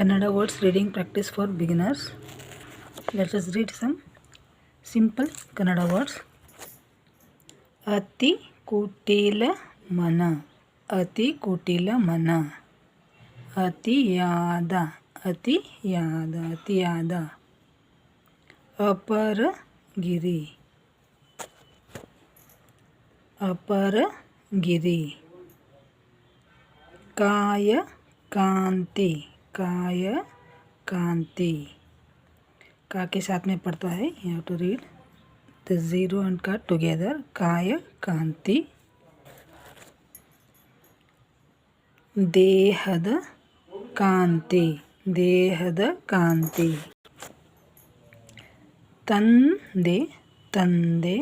Kannada words reading practice for beginners. Let us read some simple Kannada words. Ati kutila mana. Ati kutila mana. Ati yada. Ati yada. Ati yada. Apar giri. Apar giri. Kaya kanti. काय कांति का के साथ में पढ़ता है you have to read the zero and का together काय कांति ದೇಹದ ಕಾಂತಿ ದೇಹದ ಕಾಂತಿ ತಂದೆ ತಂದೆ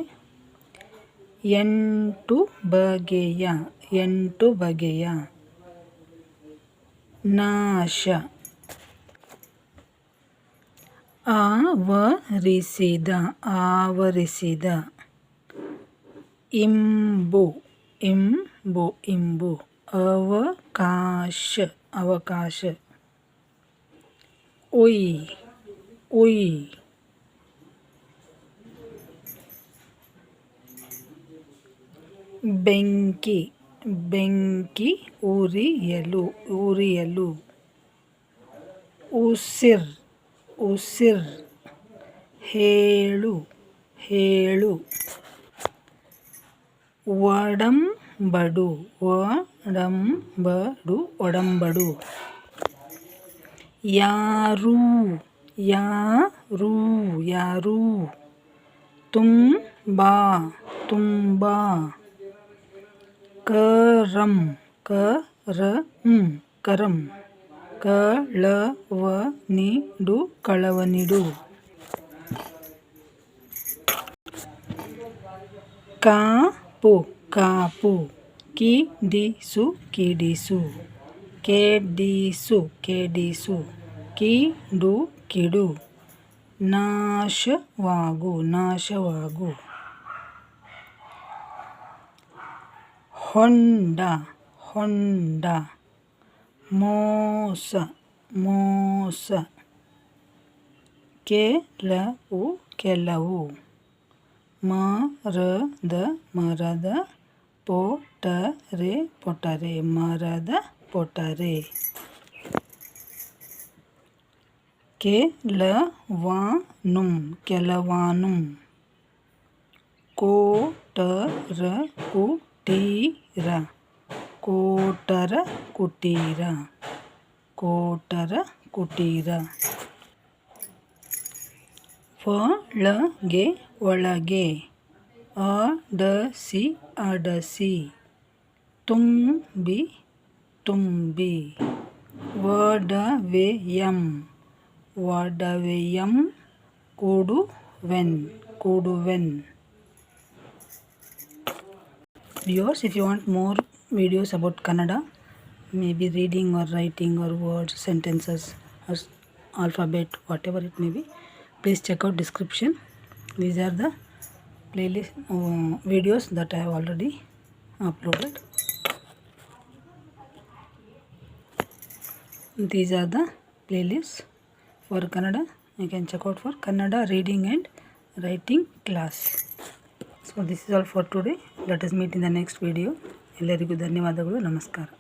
ಎಂಟು ಬಗೆಯ ಎಂಟು ಬಗೆಯ ನಾಶ ಆವರಿಸಿದ ಆವರಿಸಿದ. ಇಂಬು ಇಂಬು ಇಂಬು. ಅವಕಾಶ ಅವಕಾಶ. ಉಯ್ ಉಯ್. ಬೆಂಕಿ ಬೆಂಕಿ ಉರಿಯಲು ಉರಿಯಲು. ಉಸಿರ್ ಉಸಿರ್. ಹೇಳು ಹೇಳು. ಒಡಂಬಡು ಒಡಂಬಡು ಒಡಂಬಡು. ಯಾರು ಯಾರು ಯಾರು? ತುಂಬ ತುಂಬ. ಕರಂ ಕರಂ ಕರಂ. ಕಳವನಿಡು ಕಳವನಿಡು. ಕಾಪು ಕಾಪು. ಕಿಡಿಸು ಕಿಡಿಸು. ಕೆಡಿಸು ಕೆಡಿಸು. ಕಿಡು ಕಿಡು. ನಾಶವಾಗು ನಾಶವಾಗು. ಹೊಂಡ ಹೊಂಡ, ಮೋಸ ಮೋಸ. ಕೆಲವು ಕೆಲವು. ಮರದ ಮರದ ಪೊಟರೆ ಪೊಟರೆ, ಮರದ ಪೊಟರೆ. ಕೆಲವಾನುಂ, ಕೆಲವಾನು. ಕೋಟರ ಕು ಕುಟೀರ ಕೋಟರ ಕುಟೀರ ಕೋಟರ ಕುಟೀರ. ಒಳಗೆ ಒಳಗೆ ಅಡಸಿ ಅಡಸಿ. ತುಂಬಿ ತುಂಬಿ. ಒಡವೆಯಂ ಒಡವೆಯಂ ಕೊಡುವೆನ್ ಕೊಡುವೆನ್. Viewers if you want more videos about Kannada maybe reading or writing or words sentences or alphabet whatever it may be please check out description these are the playlist uh, videos that I have already uploaded these are the playlists for Kannada you can check out for Kannada reading and writing class so this is all for today let us meet in the next video ಎಲ್ಲರಿಗೂ ಧನ್ಯವಾದಗಳು. ನಮಸ್ಕಾರ.